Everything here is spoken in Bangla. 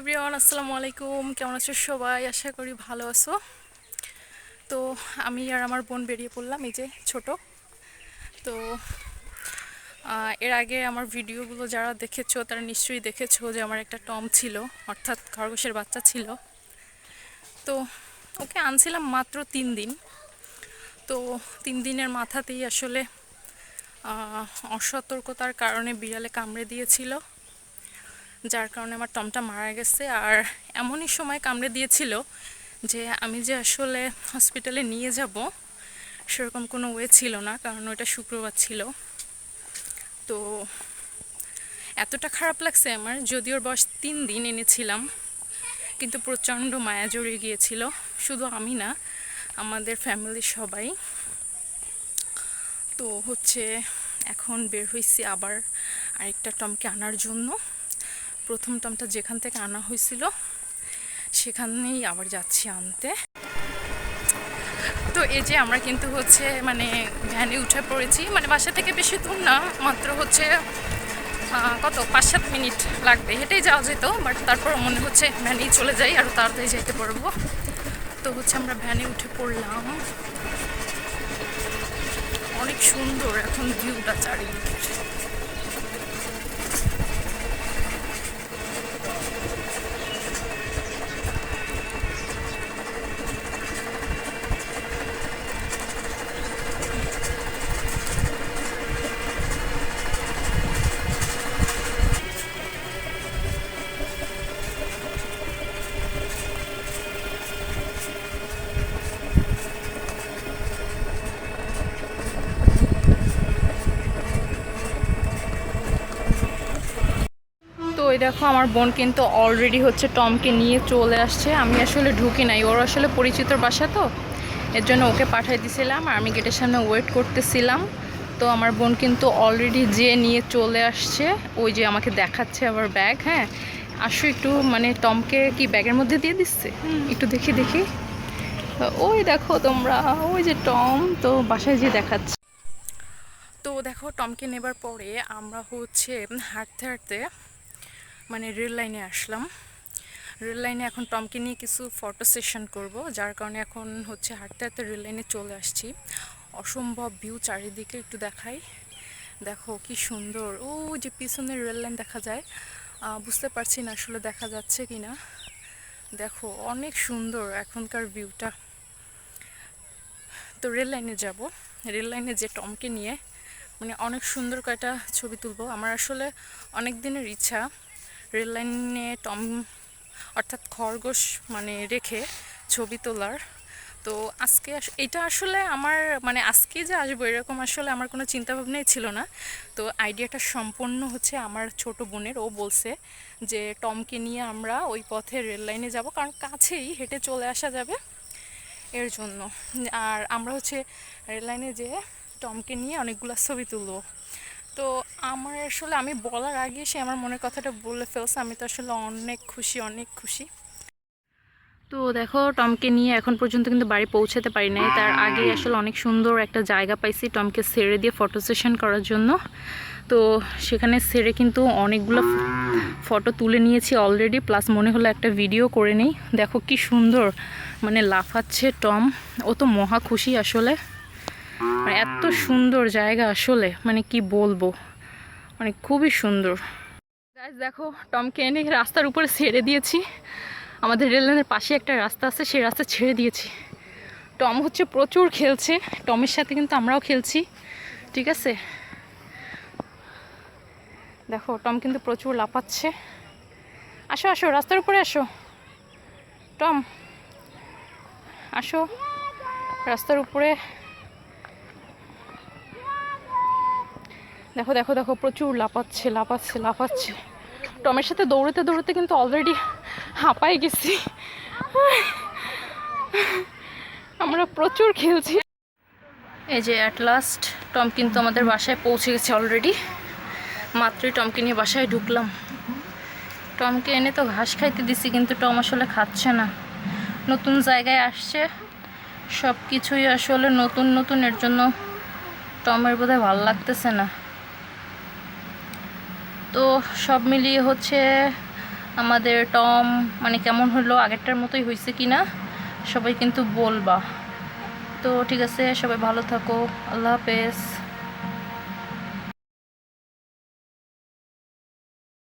এভরিওয়ান, আসসালামু আলাইকুম। কেমন আছো সবাই? আশা করি ভালো আছো। তো আমি আর আমার বোন বেরিয়ে পড়লাম, এই যে ছোট। তো এর আগে আমার ভিডিওগুলো যারা দেখেছ, তারা নিশ্চয়ই দেখেছ যে আমার একটা টম ছিল, অর্থাৎ খরগোশের বাচ্চা ছিল। তো, ওকে আনছিলাম মাত্র তিন দিন। তো, তিন দিনের মাথাতেই আসলে অসতর্কতার কারণে বিড়ালে কামড়ে দিয়েছিল। যার কারণে আমার টমটা মারা গেছে। আর এমনই সময় কামড়ে দিয়েছিল যে আমি যে আসলে হসপিটালে নিয়ে যাব, সেরকম কোনো ওয়ে ছিল না, কারণ ওটা শুক্রবার ছিল। তো এতটা খারাপ লাগছে আমার, যদিও বয়স তিন দিন এনেছিলাম, কিন্তু প্রচণ্ড মায়া জড়িয়ে গিয়েছিল। শুধু আমি না, আমাদের ফ্যামিলির সবাই। তো হচ্ছে এখন বের হয়েছি আবার আরেকটা টমকে আনার জন্য। প্রথম টমটা যেখান থেকে আনা হয়েছিল, সেখানেই আবার যাচ্ছি আনতে। তো এই যে আমরা কিন্তু হচ্ছে মানে ভ্যানে উঠে পড়েছি মানে বাসা থেকে বেশি দূর না, মাত্র হচ্ছে কত? পাঁচ সাত মিনিট লাগবে হেঁটেই যাওয়া যেত, বাট তারপর মনে হচ্ছে ভ্যানেই চলে যাই আরও তাড়াতাড়ি যেতে পারব। তো হচ্ছে আমরা ভ্যানে উঠে পড়লাম। অনেক সুন্দর এখন ভিউটা চারিদিকে। এই দেখো, আমার বোন কিন্তু অলরেডি হচ্ছে টমকে নিয়ে চলে আসছে। আমি আসলে ঢুকি নাই। ওর আসলে পরিচিতর বাসা তো। এর জন্য ওকে পাঠিয়ে দিয়েছিলাম আর আমি গেটের সামনে ওয়েট করতেছিলাম। তো আমার বোন কিন্তু অলরেডি যে নিয়ে চলে আসছে। ওই যে আমাকে দেখাচ্ছে আবার ব্যাগ হ্যাঁ? আসো একটু মানে টমকে কি ব্যাগের মধ্যে দিয়ে দিচ্ছে? একটু দেখি দেখি। ওই দেখো তোমরা, ওই যে টম তো বাসায় যে দেখাচ্ছে। তো দেখো, টমকে নেবার পরে আমরা হচ্ছে হাঁটতে হাঁটতে মানে রেল লাইনে আসলাম। রেল লাইনে এখন টমকে নিয়ে কিছু ফটো সেশন করব, যার কারণে এখন হচ্ছে হাঁটতে হাঁটতে রেল লাইনে চলে আসছি। অসম্ভব ভিউ চারিদিকে একটু দেখাই। দেখো কি সুন্দর। ও, যে পিছনের রেল লাইন দেখা যায়। বুঝতে পারছি না আসলে দেখা যাচ্ছে কি না। দেখো, অনেক সুন্দর এখনকার ভিউটা। তো রেল লাইনে যাব। রেল লাইনে যে টমকে নিয়ে মানে অনেক সুন্দর কয়টা ছবি তুলবো। আমার আসলে অনেক দিনের ইচ্ছা। রেল লাইনে টম, অর্থাৎ খরগোশ মানে রেখে ছবি তোলার। তো আজকে এটা আসলে আমার মানে আজকে যে আসব এরকম আসলে আমার কোনো চিন্তা ভাবনাই ছিল না। তো আইডিয়াটা সম্পূর্ণ হচ্ছে আমার ছোট বোনের। ও বলছে যে টমকে নিয়ে আমরা ওই পথে রেল লাইনে যাব, কারণ কাছেই হেঁটে চলে আসা যাবে এর জন্য। আর আমরা হচ্ছে রেল লাইনে যে টমকে নিয়ে অনেকগুলো ছবি তুলবো। তো আমার আসলে, আমি বলার আগে সে আমার মনের কথাটা বলে ফেলছে, আমি তো আসলে অনেক খুশি অনেক খুশি। তো দেখো, টমকে নিয়ে এখন পর্যন্ত কিন্তু বাড়ি পৌঁছাতে পারি নাই। তার আগে আসলে অনেক সুন্দর একটা জায়গা পাইছি টমকে সেরে দিয়ে ফটো সেশন করার জন্য। তো সেখানে সেরে কিন্তু অনেকগুলো ফটো তুলে নিয়েছি অলরেডি প্লাস মনে হলো একটা ভিডিও করে নেই। দেখো কি সুন্দর মানে লাফাচ্ছে টম। ও তো মহা খুশি আসলে। মানে এত সুন্দর জায়গা আসলে মানে কি বলব? মানে খুবই সুন্দর। দেখো, টমকে এনে রাস্তার উপরে ছেড়ে দিয়েছি। আমাদের রেললাইনের পাশে একটা রাস্তা আছে, সেই রাস্তা ছেড়ে দিয়েছি। টম হচ্ছে প্রচুর খেলছে, টমের সাথে কিন্তু আমরাও খেলছি, ঠিক আছে? দেখো, টম কিন্তু প্রচুর লাফাচ্ছে। আসো আসো, রাস্তার উপরে আসো। টম, আসো। রাস্তার উপরে দেখো দেখো দেখো, প্রচুর লাফাচ্ছে লাফাচ্ছে লাফাচ্ছে। টমের সাথে দৌড়তে দৌড়তে কিন্তু অলরেডি হাঁপাই গেছি। আমরা প্রচুর খেলছি। এই যে অ্যাট লাস্ট টম কিন্তু আমাদের বাসায় পৌঁছে গেছে অলরেডি মাত্রই টমকে নিয়ে বাসায় ঢুকলাম। টমকে এনে তো ঘাস খাইতে দিছি, কিন্তু টম আসলে খাচ্ছে না। নতুন জায়গায় আসছে। সব কিছুই আসলে নতুন নতুন, এর জন্য টমের বোধহয় ভালো লাগতেছে না। তো সব মিলিয়ে হচ্ছে আমাদের টম মানে কেমন হলো, আগেরটার মতোই হয়েছে কি না সবাই কিন্তু বলবা। তো ঠিক আছে, সবাই ভালো থাকো, আল্লাহ হাফেজ।